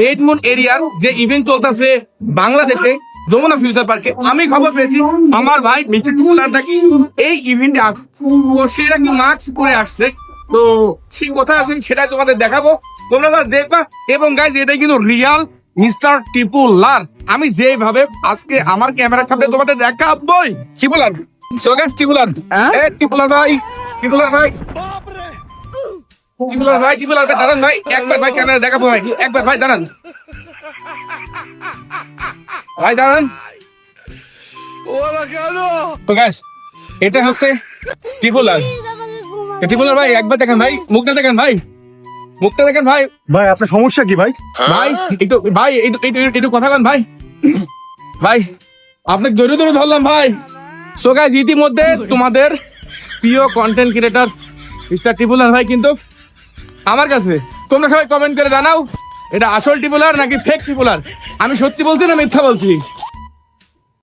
Red moon এরিয়ার যে event চলতেছে বাংলাদেশে যমুনা ফিউচার পার্কে আমি খবর পেয়েছি আমার ভাই মিস্টার টুকুলার নাকি এই ইভেন্টে সে নাকি মাস্ক পরে আসছে। তো সে কোথায় আছে সেটা তোমাদের দেখাবো। তোমরা দেখবা এবং গাইজ এটা কিন্তু রিয়াল মিস্টার টিপুলার আমি যেভাবে আজকে আমার ক্যামেরার সামনে তোমাদের দেখাবই টিপুলার সো গাইজ টিপুলার এ টিপুলার ভাই টিপুলার ভাই। টিপুলার ভাই টিপুলার ভাই দাঁড়ান ভাই। একবার ভাই ক্যামেরা দেখাবো ভাই। একবার ভাই দাঁড়ান। ভাই দাঁড়ান। তো গাইস এটা হচ্ছে টিপুলার। এ টিপুলার ভাই একবার দেখেন ভাই মুখটা দেখেন ভাই। মুখটা দেখেন ভাই। ভাই আপনার সমস্যা কি ভাই? ভাই একটু ভাই একটু কথা বলেন ভাই। ভাই আপনাকে জরুরি ধরে ধরলাম ভাই। সো গাইজ ইতিমধ্যে তোমাদের প্রিয় কন্টেন্ট ক্রিয়েটর মিস্টার টিপুলার ভাই কিন্তু আমার কাছে। তোমরা সবাই কমেন্ট করে জানাও, এটা আসল টিপুলার নাকি ফেক টিপুলার আমি সত্যি বলছি না মিথ্যা বলছি?